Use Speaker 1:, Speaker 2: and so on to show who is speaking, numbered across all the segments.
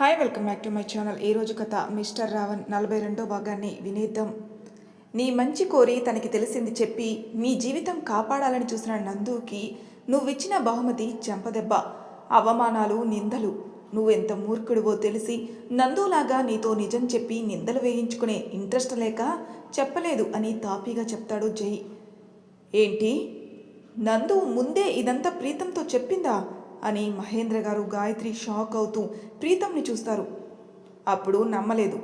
Speaker 1: Hi welcome back to my channel. ఈ రోజు కథ మిస్టర్ రావణ్ నలభై రెండో భాగాన్ని వినేద్దాం. నీ మంచి కోరి తనకి తెలిసింది చెప్పి నీ జీవితం కాపాడాలని చూసిన నందుకి నువ్విచ్చిన బహుమతి చెంపదెబ్బ అవమానాలు నిందలు. నువ్వెంత మూర్ఖుడివో తెలిసి నందులాగా నీతో నిజం చెప్పి నిందలు వేయించుకునే ఇంట్రెస్ట్ లేక చెప్పలేదు అని తాపీగా చెప్తాడు జై. ఏంటి? నందు ముందే ఇదంతా ప్రీతంతో చెప్పిందా? అని మహేంద్ర గారు గాయత్రి షాక్ అవుతూ ప్రీతంని చూస్తారు. అప్పుడు నమ్మలేదు.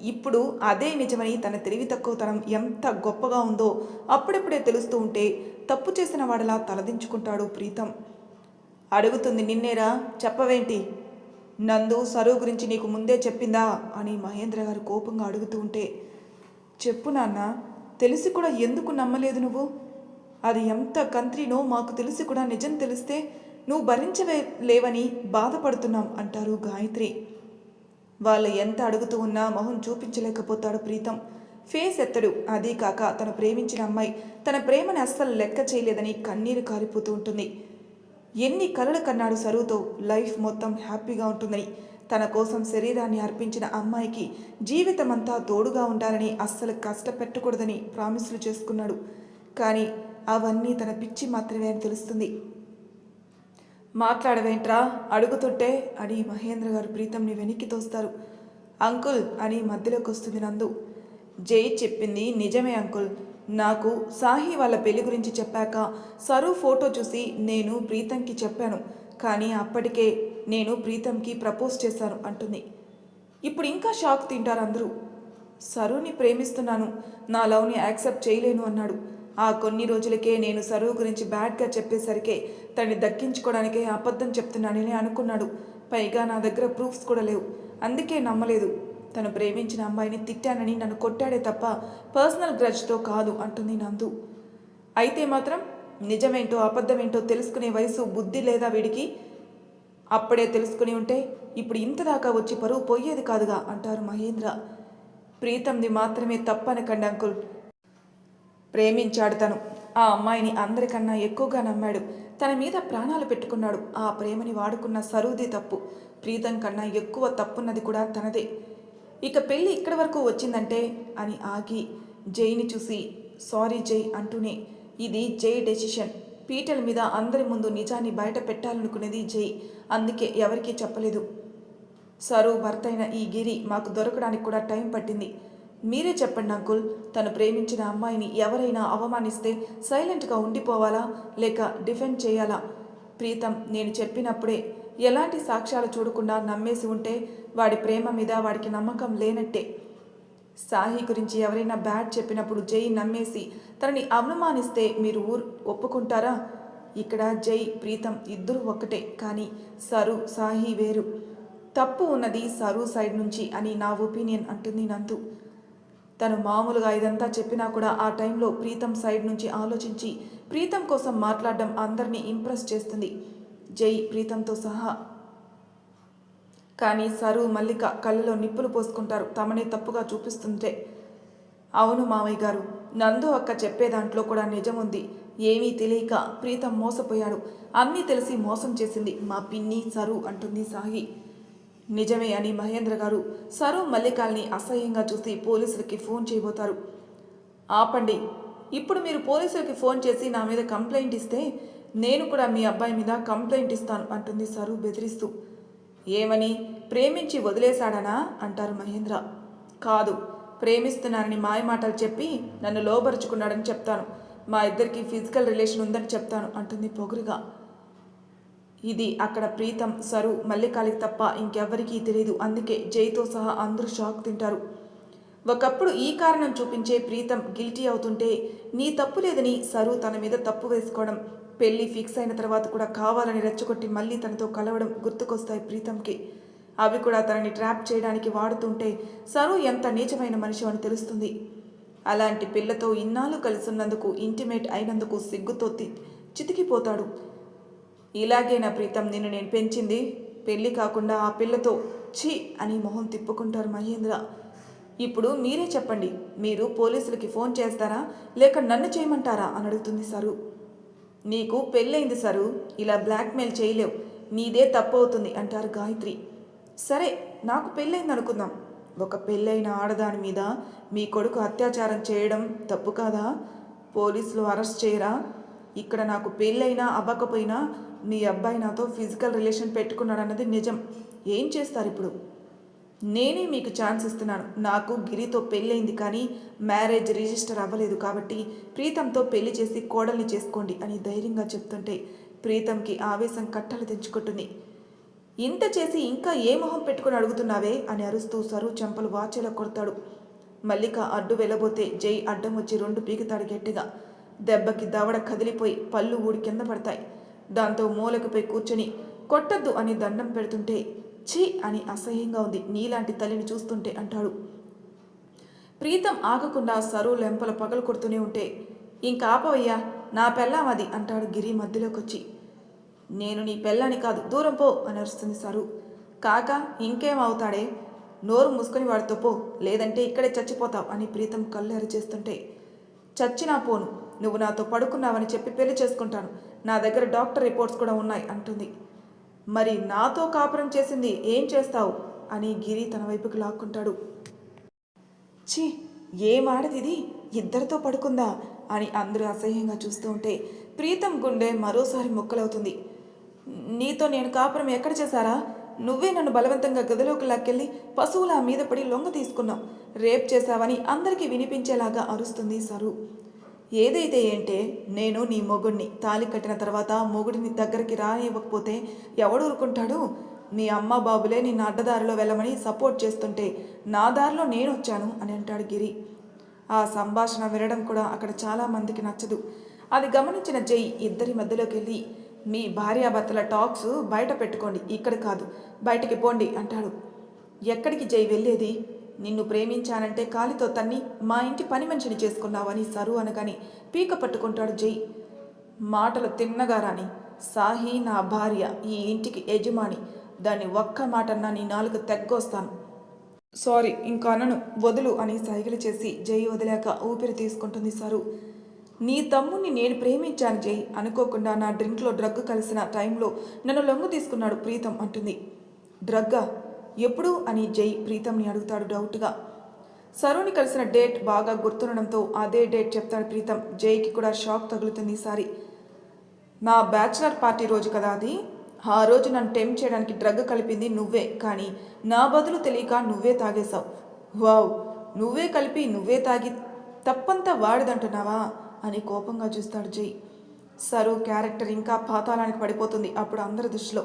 Speaker 1: ఇప్పుడు అదే నిజమని తన తెలివి తక్కువతనం ఎంత గొప్పగా ఉందో అప్పుడప్పుడే తెలుస్తూ ఉంటే తప్పు చేసిన వాడలా తలదించుకుంటాడు ప్రీతం. అడుగుతుంది నిన్నేరా? చెప్పవేంటి? నందు సరువు గురించి నీకు ముందే చెప్పిందా? అని మహేంద్ర గారు కోపంగా అడుగుతూ ఉంటే చెప్పు నాన్న తెలిసి కూడా ఎందుకు నమ్మలేదు నువ్వు? అది ఎంత కంత్రినో మాకు తెలిసి కూడా నిజం తెలిస్తే నువ్వు భరించవే లేవని బాధపడుతున్నాం అంటారు గాయత్రి. వాళ్ళు ఎంత అడుగుతూ ఉన్నా మొహం చూపించలేకపోతాడు ప్రీతం. ఫేస్ ఎత్తడు. అదీ కాక తను ప్రేమించిన అమ్మాయి తన ప్రేమని అస్సలు లెక్క చేయలేదని కన్నీరు కారిపోతూ ఉంటుంది. ఎన్ని కలలు కన్నాడు సరువుతో లైఫ్ మొత్తం హ్యాపీగా ఉంటుందని. తన కోసం శరీరాన్ని అర్పించిన అమ్మాయికి జీవితమంతా తోడుగా ఉండాలని అస్సలు కష్టపెట్టకూడదని ప్రామిసులు చేసుకున్నాడు. కానీ అవన్నీ తన పిచ్చి మాత్రమే అని తెలుస్తుంది. మాట్లాడవేంట్రా? అడుగుతుంటే అని మహేంద్ర గారు ప్రీతంని వెనక్కి తోస్తారు. అంకుల్ అని మధ్యలోకి వస్తుంది నందు. జై చెప్పింది నిజమే అంకుల్. నాకు సాహి వాళ్ళ పెళ్ళి గురించి చెప్పాక సరు ఫోటో చూసి నేను ప్రీతంకి చెప్పాను. కానీ అప్పటికే నేను ప్రీతంకి ప్రపోజ్ చేశాను అంటుంది. ఇప్పుడు ఇంకా షాక్ తింటారు అందరూ. సరుని ప్రేమిస్తున్నాను. నా లవ్ని యాక్సెప్ట్ చేయలేను అన్నాడు. ఆ కొన్ని రోజులకే నేను సరువు గురించి బ్యాడ్గా చెప్పేసరికే తన్ని దక్కించుకోవడానికే అబద్ధం చెప్తున్నానని అనుకున్నాడు. పైగా నా దగ్గర ప్రూఫ్స్ కూడా లేవు. అందుకే నమ్మలేదు. తను ప్రేమించిన అమ్మాయిని తిట్టానని నన్ను కొట్టాడే తప్ప పర్సనల్ గ్రజ్తో కాదు అంటుంది నందు. అయితే మాత్రం నిజమేంటో అబద్ధమేంటో తెలుసుకునే వయసు బుద్ధి లేదా వీడికి? అప్పుడే తెలుసుకుని ఉంటే ఇప్పుడు ఇంతదాకా వచ్చి పరువు పోయేది కాదుగా అంటారు మహేంద్ర. ప్రీతంది మాత్రమే తప్పనకండి అంకుల్. ప్రేమించాడు తను. ఆ అమ్మాయిని అందరికన్నా ఎక్కువగా నమ్మాడు. తన మీద ప్రాణాలు పెట్టుకున్నాడు. ఆ ప్రేమని వాడుకున్న సరుది తప్పు. ప్రీతం కన్నా ఎక్కువ తప్పున్నది కూడా తనదే. ఇక పెళ్ళి ఇక్కడి వరకు వచ్చిందంటే అని ఆగి జైని చూసి సారీ జై అంటూనే ఇది జై డెసిషన్. పీటల మీద అందరి ముందు నిజాన్ని బయట పెట్టాలనుకునేది జై. అందుకే ఎవరికీ చెప్పలేదు. సరు భర్త అయిన ఈ గిరి మాకు దొరకడానికి కూడా టైం పట్టింది. మీరే చెప్పండి అంకుల్. తను ప్రేమించిన అమ్మాయిని ఎవరైనా అవమానిస్తే సైలెంట్గా ఉండిపోవాలా? లేక డిఫెండ్ చేయాలా? ప్రీతం నేను చెప్పినప్పుడే ఎలాంటి సాక్ష్యాలు చూడకుండా నమ్మేసి ఉంటే వాడి ప్రేమ మీద వాడికి నమ్మకం లేనట్టే. సాహి గురించి ఎవరైనా బ్యాడ్ చెప్పినప్పుడు జై నమ్మేసి తనని అవమానిస్తే మీరు ఊరు ఒప్పుకుంటారా? ఇక్కడ జై ప్రీతం ఇద్దరు ఒక్కటే కానీ సరు సాహి వేరు. తప్పు ఉన్నది సరు సైడ్ నుంచి అని నా ఒపీనియన్ అంటుంది నందు. తను మామూలుగా ఇదంతా చెప్పినా కూడా ఆ టైంలో ప్రీతం సైడ్ నుంచి ఆలోచించి ప్రీతం కోసం మాట్లాడడం అందరినీ ఇంప్రెస్ చేస్తుంది. జై ప్రీతంతో సహా. కానీ సరు మల్లిక కళ్ళలో నిప్పులు పోసుకుంటారు. తమనే తప్పుగా చూపిస్తుంటే. అవును మామయ్య గారు నందు అక్క చెప్పే దాంట్లో కూడా నిజం ఉంది. ఏమీ తెలియక ప్రీతం మోసపోయాడు. అన్నీ తెలిసి మోసం చేసింది మా పిన్ని సరు అంటుంది సాహి. నిజమే అని మహేంద్ర గారు సరు మల్లికాల్ని అసహ్యంగా చూసి పోలీసులకి ఫోన్ చేయబోతారు. ఆపండి. ఇప్పుడు మీరు పోలీసులకి ఫోన్ చేసి నా మీద కంప్లైంట్ ఇస్తే నేను కూడా మీ అబ్బాయి మీద కంప్లైంట్ ఇస్తాను అంటుంది సరు బెదిరిస్తూ. ఏమని? ప్రేమించి వదిలేశాడనా? అంటారు మహేంద్ర. కాదు. ప్రేమిస్తున్నానని మాయమాటలు చెప్పి నన్ను లోపరుచుకున్నాడని చెప్తాను. మా ఇద్దరికి ఫిజికల్ రిలేషన్ ఉందని చెప్తాను అంటుంది పొగురుగా. ఇది అక్కడ ప్రీతం సరు మల్లికాలికి తప్ప ఇంకెవ్వరికీ తెలియదు అందుకే జైతో సహా అందరూ షాక్ తింటారు. ఒకప్పుడు ఈ కారణం చూపించే ప్రీతం గిల్టీ అవుతుంటే నీ తప్పు లేదని సరు తన మీద తప్పు వేసుకోవడం పెళ్ళి ఫిక్స్ అయిన తర్వాత కూడా కావాలని రెచ్చగొట్టి మళ్ళీ తనతో కలవడం గుర్తుకొస్తాయి ప్రీతంకి. అవి కూడా తనని ట్రాప్ చేయడానికి వాడుతుంటే సరు ఎంత నీచమైన మనిషి అని తెలుస్తుంది. అలాంటి పిల్లతో ఇన్నాళ్ళు కలిసున్నందుకు ఇంటిమేట్ అయినందుకు సిగ్గుతో చితికిపోతాడు. ఇలాగే నా ప్రీతం నిన్ను నేను పెంచింది. పెళ్ళి కాకుండా ఆ పిల్లతో ఛీ అని మొహం తిప్పుకుంటారు మహేంద్ర. ఇప్పుడు మీరే చెప్పండి మీరు పోలీసులకి ఫోన్ చేస్తారా? లేక నన్ను చేయమంటారా? అని అడుగుతుంది సరు. నీకు పెళ్ళైంది సరు ఇలా బ్లాక్మెయిల్ చేయలేవు. నీదే తప్పు అవుతుంది అంటారు గాయత్రి. సరే నాకు పెళ్ళైంది అనుకుందాం. ఒక పెళ్ళైన ఆడదాని మీద మీ కొడుకు అత్యాచారం చేయడం తప్పు కాదా? పోలీసులు అరెస్ట్ చేయరా? ఇక్కడ నాకు పెళ్ళైనా అవ్వకపోయినా మీ అబ్బాయి నాతో ఫిజికల్ రిలేషన్ పెట్టుకున్నాడన్నది నిజం. ఏం చేస్తారు ఇప్పుడు? నేనే మీకు ఛాన్స్ ఇస్తున్నాను. నాకు గిరితో పెళ్ళైంది కానీ మ్యారేజ్ రిజిస్టర్ అవ్వలేదు కాబట్టి ప్రీతంతో పెళ్ళి చేసి కోడల్ని చేసుకోండి అని ధైర్యంగా చెప్తుంటే ప్రీతంకి ఆవేశం కట్టలు తెంచుకుంటుంది. ఇంత చేసి ఇంకా ఏ మొహం పెట్టుకుని అడుగుతున్నావే అని అరుస్తూ సరు చెంపలు వాచేలా కొడతాడు. మల్లిక అడ్డు వెళ్ళబోతే జై అడ్డం వచ్చి రెండు పీకుతాడు గట్టిగా. దెబ్బకి దవడ కదిలిపోయి పళ్ళు ఊడి కింద పడతాయి. దాంతో మూలకపై కూర్చొని కొట్టద్దు అని దండం పెడుతుంటే ఛీ అని అసహ్యంగా ఉంది. నీలాంటి తల్లిని చూస్తుంటే అంటాడు. ప్రీతం ఆగకుండా సరు లెంపల పగలు కొడుతూనే ఉంటే ఇంకా ఆపవయ్యా నా పెళ్ళాం అది అంటాడు గిరి మధ్యలోకి వచ్చి నేను నీ పెళ్ళాని కాదు దూరం పో అని అరుస్తుంది సరు. కాక ఇంకేం అవుతాడే? నోరు మూసుకొని వాడితో పో లేదంటే ఇక్కడే చచ్చిపోతావు అని ప్రీతం కళ్ళు అరిచేస్తుంటే చచ్చినా పోను నువ్వు నాతో పడుకున్నావని చెప్పి పెళ్ళి చేసుకుంటాను. నా దగ్గర డాక్టర్ రిపోర్ట్స్ కూడా ఉన్నాయి అంటుంది. మరి నాతో కాపురం చేసింది ఏం చేస్తావు? అని గిరి తన వైపుకి లాక్కుంటాడు. ఛీ ఏం ఆడదిది ఇద్దరితో పడుకుందా? అని అందరూ అసహ్యంగా చూస్తూ ఉంటే ప్రీతం గుండె మరోసారి ముక్కలవుతుంది. నీతో నేను కాపురం ఎక్కడ చేశారా? నువ్వే నన్ను బలవంతంగా గదిలోకి లాక్కెళ్ళి పశువుల మీద పడి లొంగ తీసుకున్నావు. రేప్ చేశావని అందరికీ వినిపించేలాగా అరుస్తుంది సరు. ఏదైతే ఏంటే నేను నీ మొగుడిని తాలి కట్టిన తర్వాత మొగుడిని దగ్గరికి రానివ్వకపోతే ఎవడు ఊరుకుంటాడు? మీ అమ్మ బాబులే నిన్ను అడ్డదారిలో వెళ్ళమని సపోర్ట్ చేస్తుంటే నా దారిలో నేను వచ్చాను అని అంటాడు గిరి. ఆ సంభాషణ వినడం కూడా అక్కడ చాలామందికి నచ్చదు. అది గమనించిన జై ఇద్దరి మధ్యలోకి వెళ్ళి మీ భార్యాభర్తల టాక్స్ బయట పెట్టుకోండి ఇక్కడ కాదు బయటికి పోండి అంటాడు. ఎక్కడికి జై వెళ్ళేది? నిన్ను ప్రేమించానంటే కాలితో తన్ని మా ఇంటి పని మనిషిని చేసుకున్నావని సరు అనగాని పీక పట్టుకుంటాడు జై. మాటలు తిన్నగా రాని సాహి నా భార్య ఈ ఇంటికి యజమాని. దాన్ని ఒక్క మాటన్నా నీ నాలుగు తెగ్గొస్తాను. సారీ ఇంకా అనను వదులు అని సైగలు చేసి జై వదిలాక ఊపిరి తీసుకుంటుంది సరు. నీ తమ్ముణ్ణి నేను ప్రేమించాను జై అనుకోకుండా నా డ్రింక్లో డ్రగ్ కలిసిన టైంలో నన్ను లొంగు తీసుకున్నాడు ప్రీతం అంటుంది. డ్రగ్గా? ఎప్పుడు అని జై ప్రీతంని అడుగుతాడు డౌట్గా. సరుని కలిసిన డేట్ బాగా గుర్తుండడంతో అదే డేట్ చెప్తాడు ప్రీతం. జైకి కూడా షాక్ తగులుతుంది ఈసారి నా బ్యాచిలర్ పార్టీ రోజు కదా అది? ఆ రోజు నన్ను టెంప్ చేయడానికి డ్రగ్ కలిపింది నువ్వే కానీ నా బదులు తెలియక నువ్వే తాగేశావు. వావ్ నువ్వే కలిపి నువ్వే తాగి తప్పంతా వాడిదంటున్నావా? అని కోపంగా చూస్తాడు జై. సరు క్యారెక్టర్ ఇంకా పాతాళానికి పడిపోతుంది అప్పుడు అందరి దృష్టిలో.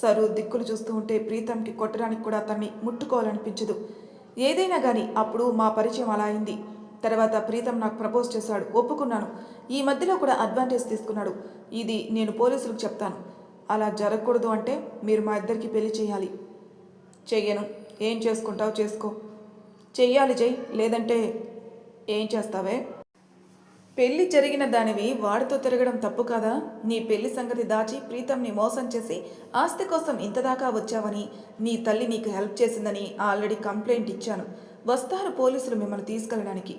Speaker 1: సరు దిక్కులు చూస్తూ ఉంటే ప్రీతంకి కొట్టడానికి కూడా అతన్ని ముట్టుకోవాలనిపించదు. ఏదైనా కానీ అప్పుడు మా పరిచయం అలా అయింది. తర్వాత ప్రీతం నాకు ప్రపోజ్ చేశాడు. ఒప్పుకున్నాను. ఈ మధ్యలో కూడా అడ్వాంటేజ్ తీసుకున్నాడు. ఇది నేను పోలీసులకు చెప్తాను. అలా జరగకూడదు అంటే మీరు మా ఇద్దరికి పెళ్ళి చేయాలి. చెయ్యను. ఏం చేసుకుంటావు చేసుకో. చెయ్యాలి జై. లేదంటే ఏం చేస్తావే? పెళ్ళి జరిగిన దానివి వాడితో తిరగడం తప్పు కాదా? నీ పెళ్ళి సంగతి దాచి ప్రీతంని మోసం చేసి ఆస్తి కోసం ఇంతదాకా వచ్చావని నీ తల్లి నీకు హెల్ప్ చేసిందని ఆల్రెడీ కంప్లైంట్ ఇచ్చాను. వస్తారు పోలీసులు మిమ్మల్ని తీసుకెళ్ళడానికి.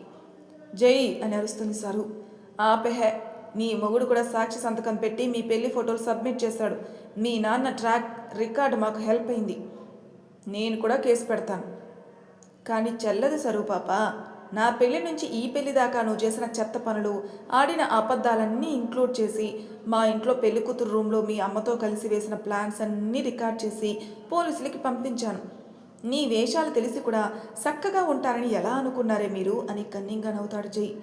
Speaker 1: జై అని అరుస్తుంది సరు. ఆపెహే నీ మొగుడు కూడా సాక్షి సంతకం పెట్టి మీ పెళ్ళి ఫోటోలు సబ్మిట్ చేశాడు. మీ నాన్న ట్రాక్ రికార్డు మాకు హెల్ప్ అయింది. నేను కూడా కేసు పెడతాను. కానీ చెల్లదు సరు పాప. నా పెళ్ళి నుంచి ఈ పెళ్ళి దాకా నువ్వు చేసిన చెత్త పనులు ఆడిన అబద్ధాలన్నీ ఇంక్లూడ్ చేసి మా ఇంట్లో పెళ్ళి కూతురు రూమ్లో మీ అమ్మతో కలిసి వేసిన ప్లాన్స్ అన్నీ రికార్డ్ చేసి పోలీసులకి పంపించాను. నీ వేషాలు తెలిసి కూడా చక్కగా ఉంటారని ఎలా అనుకున్నారే మీరు? అని కన్నింగా నవ్వుతాడు జై.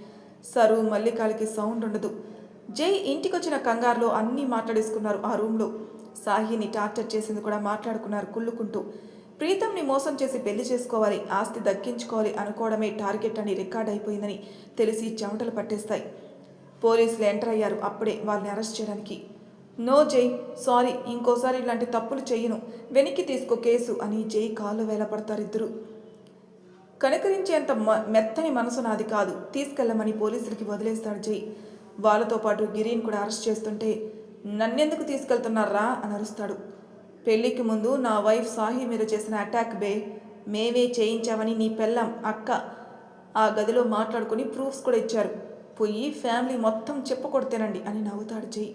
Speaker 1: సరు మల్లికాలకి సౌండ్ ఉండదు. జై ఇంటికొచ్చిన కంగారులో అన్నీ మాట్లాడేసుకున్నారు ఆ రూమ్లో. సాహిని టార్చర్ చేసింది కూడా మాట్లాడుకున్నారు కుళ్ళుకుంటూ. ప్రీతంని మోసం చేసి పెళ్ళి చేసుకోవాలి ఆస్తి దక్కించుకోవాలి అనుకోవడమే టార్గెట్ అని రికార్డ్ అయిపోయిందని తెలిసి చెమటలు పట్టేస్తాయి. పోలీసులు ఎంటర్ అయ్యారు అప్పుడే వాళ్ళని అరెస్ట్ చేయడానికి. నో జై సారీ ఇంకోసారి ఇలాంటి తప్పులు చెయ్యను. వెనక్కి తీసుకో కేసు అని జై కాళ్ళు వేలపడతారు ఇద్దరు కనకరించేంత మ- మెత్తని మనసు నాది కాదు. తీసుకెళ్ళమని పోలీసులకి వదిలేస్తాడు జై. వాళ్ళతో పాటు గిరీని కూడా అరెస్ట్ చేస్తుంటే నన్నెందుకు తీసుకెళ్తున్నారా అని అరుస్తాడు. పెళ్ళికి ముందు నా వైఫ్ సాహి మీద చేసిన అటాక్ బే మేమే చేయించామని నీ పెళ్ళం అక్క ఆ గదిలో మాట్లాడుకుని ప్రూఫ్స్ కూడా ఇచ్చారు. పోయి ఫ్యామిలీ మొత్తం చెప్పకొడితేనండి అని నవ్వుతాడు జై.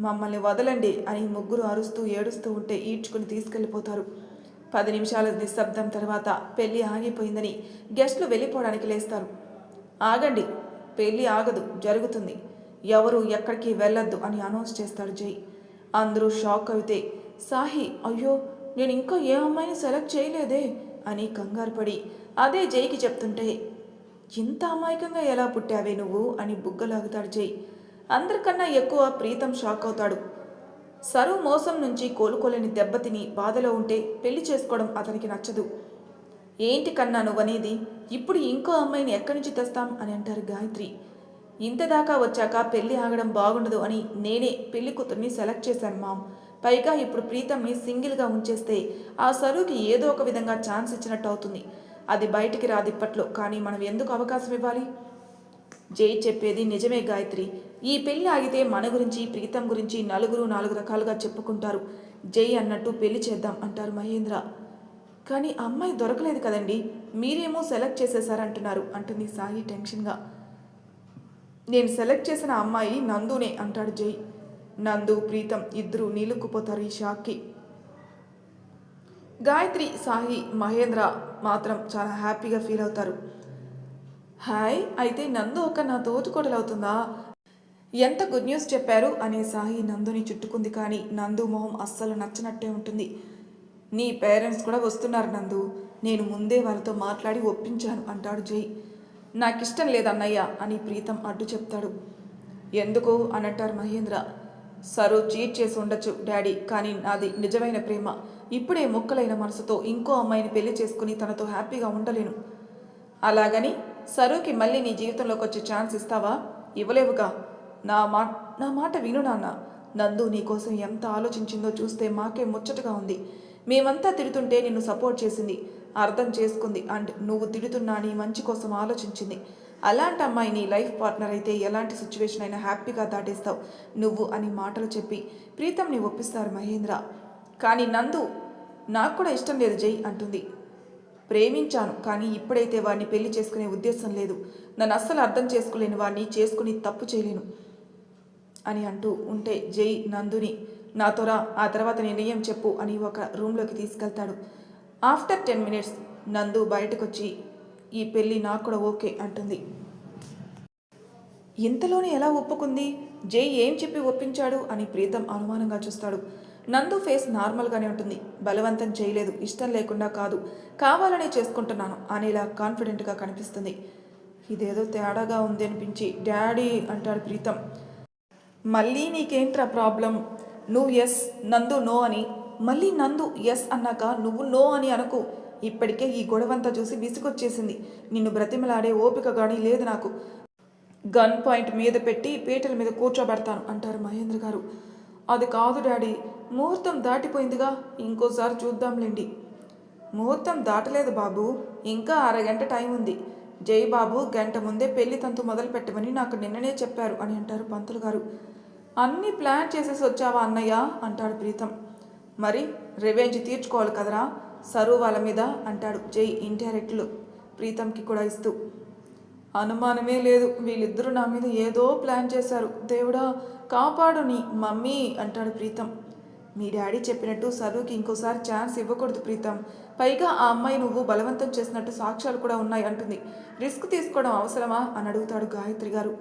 Speaker 1: మమ్మల్ని వదలండి అని ముగ్గురు అరుస్తూ ఏడుస్తూ ఉంటే ఈడ్చుకుని తీసుకెళ్ళిపోతారు. పది నిమిషాల నిశ్శబ్దం తర్వాత పెళ్ళి ఆగిపోయిందని గెస్ట్లు వెళ్ళిపోవడానికి లేస్తారు. ఆగండి పెళ్ళి ఆగదు జరుగుతుంది. ఎవరు ఎక్కడికి వెళ్ళొద్దు అని అనౌన్స్ చేస్తాడు జై. అందరూ షాక్ అయితే సాహి అయ్యో నేను ఇంకా ఏ అమ్మాయిని సెలెక్ట్ చేయలేదే? అని కంగారుపడి అదే జైకి చెప్తుంటే ఇంత అమాయకంగా ఎలా పుట్టావే నువ్వు? అని బుగ్గలాగుతాడు జై. అందరికన్నా ఎక్కువ ప్రీతం షాక్ అవుతాడు. సరు మోసం నుంచి కోలుకోలేని దెబ్బతిని బాధలో ఉంటే పెళ్ళి చేసుకోవడం అతనికి నచ్చదు. ఏంటి కన్నా నువ్వనేది? ఇప్పుడు ఇంకో అమ్మాయిని ఎక్కడి నుంచి తెస్తాం? అని అంటారు గాయత్రి. ఇంతదాకా వచ్చాక పెళ్ళి ఆగడం బాగుండదు అని నేనే పెళ్ళి కూతుర్ని సెలెక్ట్ చేశాను మామ్. పైగా ఇప్పుడు ప్రీతంని సింగిల్గా ఉంచేస్తే ఆ సరుకి ఏదో ఒక విధంగా ఛాన్స్ ఇచ్చినట్టు అవుతుంది. అది బయటికి రాదు ఇప్పట్లో కానీ మనం ఎందుకు అవకాశం ఇవ్వాలి? జై చెప్పేది నిజమే గాయత్రి. ఈ పెళ్ళి ఆగితే మన గురించి ప్రీతం గురించి నలుగురు నాలుగు రకాలుగా చెప్పుకుంటారు. జై అన్నట్టు పెళ్ళి చేద్దాం అంటారు మహేంద్ర. కానీ అమ్మాయి దొరకలేదు కదండి మీరేమో సెలెక్ట్ చేసేసారంటున్నారు అంటుంది సాయి టెన్షన్గా. నేను సెలెక్ట్ చేసిన అమ్మాయి నందునే అంటాడు జై నందు ప్రీతం ఇద్దరు నీలుక్కుపోతారు ఈ షాక్కి. గాయత్రి సాహి మహేంద్ర మాత్రం చాలా హ్యాపీగా ఫీల్ అవుతారు. హాయ్ అయితే నందు ఒక నా తోచుకోడలవుతుందా ఎంత గుడ్ న్యూస్ చెప్పారు? అనే సాహి నందుని చుట్టుకుంది కానీ నందు మొహం అస్సలు నచ్చనట్టే ఉంటుంది. నీ పేరెంట్స్ కూడా వస్తున్నారు నందు. నేను ముందే వాళ్ళతో మాట్లాడి ఒప్పించాను అంటాడు జై. నాకిష్టం లేదన్నయ్య అని ప్రీతం అడ్డు చెప్తాడు. ఎందుకు? అనంటారు మహేంద్ర. సరు చీట్ చేసి ఉండొచ్చు డాడీ. కానీ నాది నిజమైన ప్రేమ. ఇప్పుడే మొక్కలైన మనసుతో ఇంకో అమ్మాయిని పెళ్ళి చేసుకుని తనతో హ్యాపీగా ఉండలేను. అలాగని సరుకి మళ్ళీ నీ జీవితంలోకి వచ్చే ఛాన్స్ ఇస్తావా? ఇవ్వలేవుగా. నా మా నా మాట విను నాన్న. నందు నీకోసం ఎంత ఆలోచించిందో చూస్తే మాకే ముచ్చటగా ఉంది. మేమంతా తిడుతుంటే నిన్ను సపోర్ట్ చేసింది. అర్థం చేసుకుంది. అండ్ నువ్వు తిడుతున్నా నీ మంచి కోసం ఆలోచించింది. అలాంటి అమ్మాయి నీ లైఫ్ పార్ట్నర్ అయితే ఎలాంటి సిచ్యువేషన్ అయినా హ్యాపీగా దాటేస్తావు. నువ్వు అని మాటలు చెప్పి ప్రీతంని ఒప్పిస్తారు మహేంద్ర. కానీ నందు నాకు కూడా ఇష్టం లేదు జై అంటుంది. ప్రేమించాను కానీ ఇప్పుడైతే వాడిని పెళ్ళి చేసుకునే ఉద్దేశం లేదు. నన్ను అస్సలు అర్థం చేసుకోలేని వాడిని చేసుకుని తప్పు చేయలేను అని అంటూ ఉంటే జై నందుని నాతోరా ఆ తర్వాత నిర్ణయం చెప్పు అని ఒక రూమ్లోకి తీసుకెళ్తాడు. ఆఫ్టర్ టెన్ మినిట్స్ నందు బయటకొచ్చి ఈ పెళ్ళి నాకు కూడా ఓకే అంటుంది. ఇంతలోనే ఎలా ఒప్పుకుంది? జై ఏం చెప్పి ఒప్పించాడు అని ప్రీతం అనుమానంగా చూస్తాడు. నందు ఫేస్ నార్మల్గానే ఉంటుంది. బలవంతం చేయలేదు. ఇష్టం లేకుండా కాదు. కావాలనే చేసుకుంటున్నాను అనేలా కాన్ఫిడెంట్గా కనిపిస్తుంది. ఇదేదో తేడాగా ఉంది అనిపించి డాడీ అంటాడు ప్రీతం. మళ్ళీ నీకేంట్రా ప్రాబ్లం? నువ్వు ఎస్ నందు నో అని. మళ్ళీ నందు ఎస్ అన్నాక నువ్వు నో అని అనుకు. ఇప్పటికే ఈ గొడవంతా చూసి విసుగొచ్చేసింది. నిన్ను బ్రతిమలాడే ఓపిక కానీ లేదు నాకు. గన్ పాయింట్ మీద పెట్టి పీటల మీద కూర్చోబెడతాను అంటారు మహేంద్ర గారు. అది కాదు డాడీ ముహూర్తం దాటిపోయిందిగా. ఇంకోసారి చూద్దాంలేండి. ముహూర్తం దాటలేదు బాబు. ఇంకా అరగంట టైం ఉంది. జై బాబు గంట ముందే పెళ్ళి తంతు మొదలు పెట్టమని నాకు నిన్ననే చెప్పారు అని అంటారు పంతులు గారు. అన్నీ ప్లాన్ చేసేసి వచ్చావా అన్నయ్య? అంటాడు ప్రీతం. మరి రివెంజ్ తీర్చుకోవాలి కదరా? సరు వాళ్ళ మీద అంటాడు. జై ఇండైరెక్ట్లు ప్రీతంకి కూడా ఇస్తూ. అనుమానమే లేదు. వీళ్ళిద్దరూ నా మీద ఏదో ప్లాన్ చేశారు. దేవుడా కాపాడు నీ మమ్మీ అంటాడు ప్రీతం. మీ డాడీ చెప్పినట్టు సరుకి ఇంకోసారి ఛాన్స్ ఇవ్వకూడదు ప్రీతం. పైగా ఆ అమ్మాయి నువ్వు బలవంతం చేసినట్టు సాక్ష్యాలు కూడా ఉన్నాయి అంటుంది. రిస్క్ తీసుకోవడం అవసరమా? అని అడుగుతాడు గాయత్రి గారు.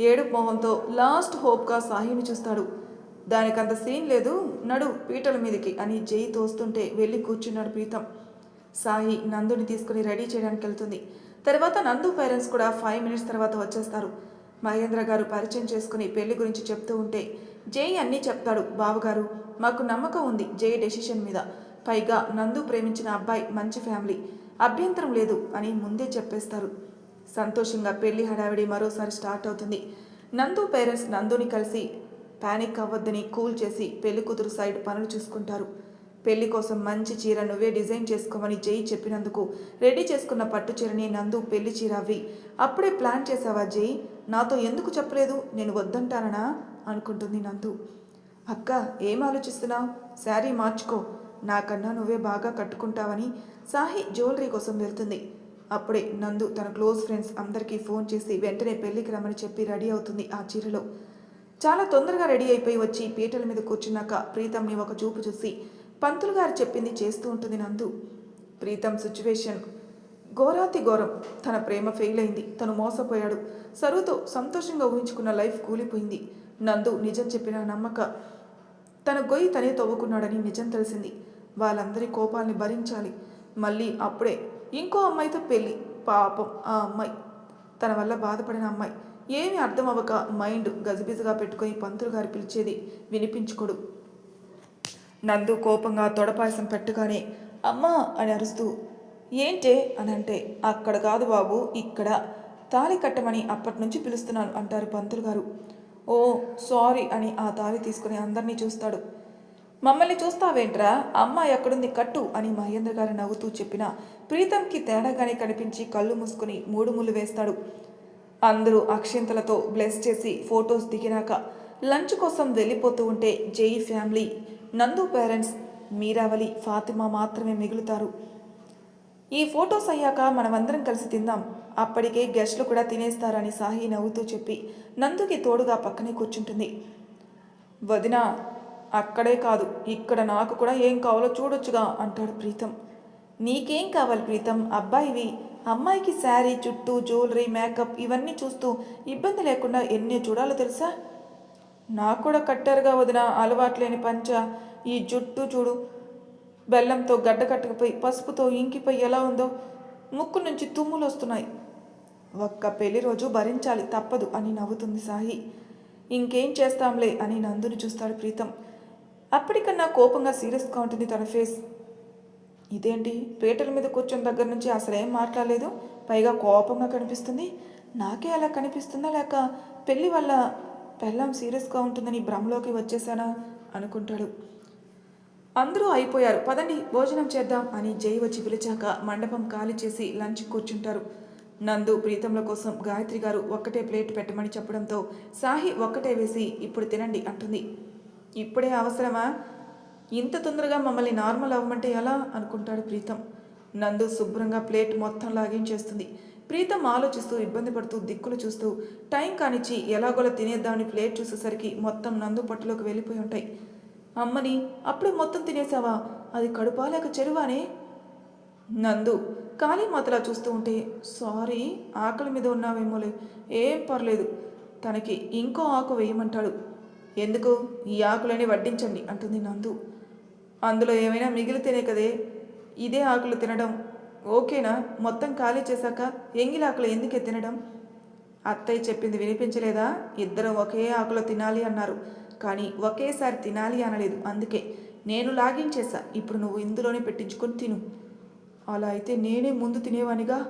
Speaker 1: ఏడుపు మొహంతో లాస్ట్ హోప్గా సాహిని చూస్తాడు. దానికంత సీన్ లేదు. నడు పీటల మీదకి అని జై తోస్తుంటే వెళ్ళి కూర్చున్నాడు ప్రీతం. సాయి నందుని తీసుకుని రెడీ చేయడానికి వెళ్తుంది తర్వాత నందు పేరెంట్స్ కూడా ఫైవ్ మినిట్స్ తర్వాత వచ్చేస్తారు. మహేంద్ర గారు పరిచయం చేసుకుని పెళ్ళి గురించి చెప్తూ ఉంటే జై అన్నీ చెప్తాడు. బావగారు మాకు నమ్మకం ఉంది జై డెసిషన్ మీద. పైగా నందు ప్రేమించిన అబ్బాయి మంచి ఫ్యామిలీ. అభ్యంతరం లేదు అని ముందే చెప్పేస్తారు. సంతోషంగా పెళ్ళి హడావిడి మరోసారి స్టార్ట్ అవుతుంది. నందు పేరెంట్స్ నందుని కలిసి పానిక్ అవ్వద్దని కూల్ చేసి పెళ్ళి కూతురు సైడ్ పనులు చూసుకుంటారు. పెళ్ళి కోసం మంచి చీర నువ్వే డిజైన్ చేసుకోమని జై చెప్పినందుకు రెడీ చేసుకున్న పట్టు చీరని నందు పెళ్ళి చీర అవి. అప్పుడే ప్లాన్ చేసావా జై? నాతో ఎందుకు చెప్పలేదు? నేను వద్దంటానా అనుకుంటుంది నందు. అక్క ఏం ఆలోచిస్తున్నావు? శారీ మార్చుకో. నాకన్నా నువ్వే బాగా కట్టుకుంటావని సాహి జ్యువెలరీ కోసం వెళ్తుంది. అప్పుడే నందు తన క్లోజ్ ఫ్రెండ్స్ అందరికీ ఫోన్ చేసి వెంటనే పెళ్ళికి రమ్మని చెప్పి రెడీ అవుతుంది ఆ చీరలో. చాలా తొందరగా రెడీ అయిపోయి వచ్చి పీటల మీద కూర్చున్నాక ప్రీతంని ఒక చూపు చూసి పంతులు గారు చెప్పింది చేస్తూ ఉంటుంది నందు. ప్రీతం సిచ్యువేషన్ ఘోరాతి ఘోరం. తన ప్రేమ ఫెయిల్ అయింది. తను మోసపోయాడు. సరువుతో సంతోషంగా ఊహించుకున్న లైఫ్ కూలిపోయింది. నందు నిజం చెప్పిన నమ్మక తన గొయ్యి తనే తవ్వుకున్నాడని నిజం తెలిసింది. వాళ్ళందరి కోపాల్ని భరించాలి. మళ్ళీ అప్పుడే ఇంకో అమ్మాయితో పెళ్ళి. పాపం ఆ అమ్మాయి. తన వల్ల బాధపడిన అమ్మాయి. ఏమీ అర్థం అవ్వక మైండ్ గజిబిజిగా పెట్టుకొని పంతులు గారు పిలిచేది వినిపించుకోడు. నందు కోపంగా తొడపాయసం పెట్టగానే అమ్మా అని అరుస్తూ ఏంటే? అని అంటే అక్కడ కాదు బాబు ఇక్కడ. తాళి కట్టమని అప్పటి నుంచి పిలుస్తున్నాను అంటారు పంతులు గారు. ఓ సారీ అని ఆ తాళి తీసుకుని అందరినీ చూస్తాడు. మమ్మల్ని చూస్తావేంట్రా? అమ్మ ఎక్కడుంది? కట్టు అని మహేంద్ర గారు నవ్వుతూ చెప్పిన ప్రీతంకి తేడాగానే కనిపించి కళ్ళు మూసుకుని మూడు ముళ్ళు వేస్తాడు. అందరూ అక్షింతలతో బ్లెస్ చేసి ఫొటోస్ దిగినాక లంచ్ కోసం వెళ్ళిపోతూ ఉంటే జేఈ ఫ్యామిలీ నందు పేరెంట్స్ మీరావలి ఫాతిమా మాత్రమే మిగులుతారు. ఈ ఫొటోస్ అయ్యాక మనమందరం కలిసి తిందాం. అప్పటికే గెస్ట్లు కూడా తినేస్తారని సాహి నవ్వుతూ చెప్పి నందుకి తోడుగా పక్కనే కూర్చుంటుంది. వదిన అక్కడే కాదు ఇక్కడ నాకు కూడా ఏం కావాలో చూడొచ్చుగా అంటాడు ప్రీతం. నీకేం కావాలి ప్రీతం? అబ్బాయివి అమ్మాయికి శారీ చుట్టూ జ్యువెలరీ మేకప్ ఇవన్నీ చూస్తూ ఇబ్బంది లేకుండా ఎన్ని చూడాలో తెలుసా? నాకు కూడా కట్టారుగా వదిన అలవాట్లేని పంచ. ఈ జుట్టు చూడు బెల్లంతో గడ్డ కట్టకపోయి పసుపుతో ఇంకిపోయి ఎలా ఉందో ముక్కు నుంచి తుమ్ములు వస్తున్నాయి. ఒక్క పెళ్ళి రోజు భరించాలి తప్పదు అని నవ్వుతుంది సాయి. ఇంకేం చేస్తాంలే అని నందుని చూస్తాడు ప్రీతం. అప్పటికన్నా కోపంగా సీరియస్గా ఉంటుంది తన ఫేస్. ఇదేంటి? పీటల మీద కూర్చొని దగ్గర నుంచి అసలు ఏం మాట్లాడలేదు? పైగా కోపంగా కనిపిస్తుంది. నాకే అలా కనిపిస్తుందా లేక పెళ్ళి వల్ల పెళ్ళం సీరియస్గా ఉంటుందని భ్రమలోకి వచ్చేసానా అనుకుంటాడు. అందరూ అయిపోయారు. పదండి భోజనం చేద్దాం అని జై వచ్చి పిలిచాక మండపం ఖాళీ చేసి లంచ్ కూర్చుంటారు. నందు ప్రీతంల కోసం గాయత్రి గారు ఒక్కటే ప్లేట్ పెట్టమని చెప్పడంతో సాహి ఒక్కటే వేసి ఇప్పుడు తినండి అంటుంది. ఇప్పుడే అవసరమా? ఇంత తొందరగా మమ్మల్ని నార్మల్ అవ్వమంటే ఎలా అనుకుంటాడు ప్రీతం? నందు శుభ్రంగా ప్లేట్ మొత్తం లాగించేస్తుంది. ప్రీతం ఆలోచిస్తూ ఇబ్బంది పడుతూ దిక్కులు చూస్తూ టైం కానిచ్చి ఎలాగోలా తినేద్దామని ప్లేట్ చూసేసరికి మొత్తం నందు పట్టులోకి వెళ్ళిపోయి ఉంటాయి. అమ్మని అప్పుడే మొత్తం తినేసావా? అది కడుపా లేక చెరువానే? నందు ఖాళీ మాతలా చూస్తూ ఉంటే సారీ ఆకలి మీద ఉన్నావేమోలే. ఏం పర్లేదు. తనకి ఇంకో ఆకు వేయమంటాడు. ఎందుకు? ఈ ఆకులని వడ్డించండి అంటుంది నందు. అందులో ఏమైనా మిగిలితేనే కదే? ఇదే ఆకులు తినడం. ఓకేనా? మొత్తం ఖాళీ చేశాక ఎంగిలి ఆకులు ఎందుకే తినడం? అత్తయ్య చెప్పింది వినిపించలేదా? ఇద్దరం ఒకే ఆకులో తినాలి అన్నారు. కానీ ఒకేసారి తినాలి అనలేదు అందుకే. నేను లాగించేసా ఇప్పుడు నువ్వు ఇందులోనే పెట్టించుకొని తిను. అలా అయితే నేనే ముందు తినేవానిగా?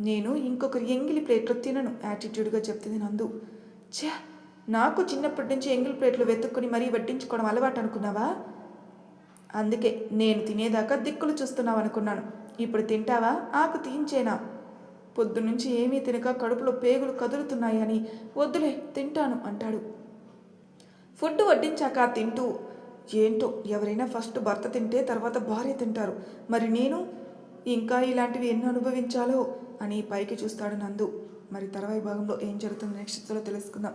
Speaker 1: నేను ఇంకొకరి ఎంగిలి ప్లేట్లో తినను యాటిట్యూడ్గా చెప్తుంది నందు. ఛే! నాకు చిన్నప్పటి నుంచి ఎంగిల్ ప్లేట్లు వెతుక్కుని మరీ వడ్డించుకోవడం అలవాటు అనుకున్నావా? అందుకే నేను తినేదాకా దిక్కులు చూస్తున్నావు అనుకున్నాను. ఇప్పుడు తింటావా? ఆకు తీయించేనా? పొద్దునుంచి ఏమీ తినక కడుపులో పేగులు కదులుతున్నాయి అని వద్దులే తింటాను అంటాడు. ఫుడ్ వడ్డించాక తింటూ ఏంటో ఎవరైనా ఫస్ట్ భర్త తింటే తర్వాత భార్య తింటారు. మరి నేను ఇంకా ఇలాంటివి ఎన్ని అనుభవించాలో అని పైకి చూస్తాడు నందు. మరి తర్వాయి భాగంలో ఏం జరుగుతుందో నెక్స్ట్లో తెలుసుకుందాం.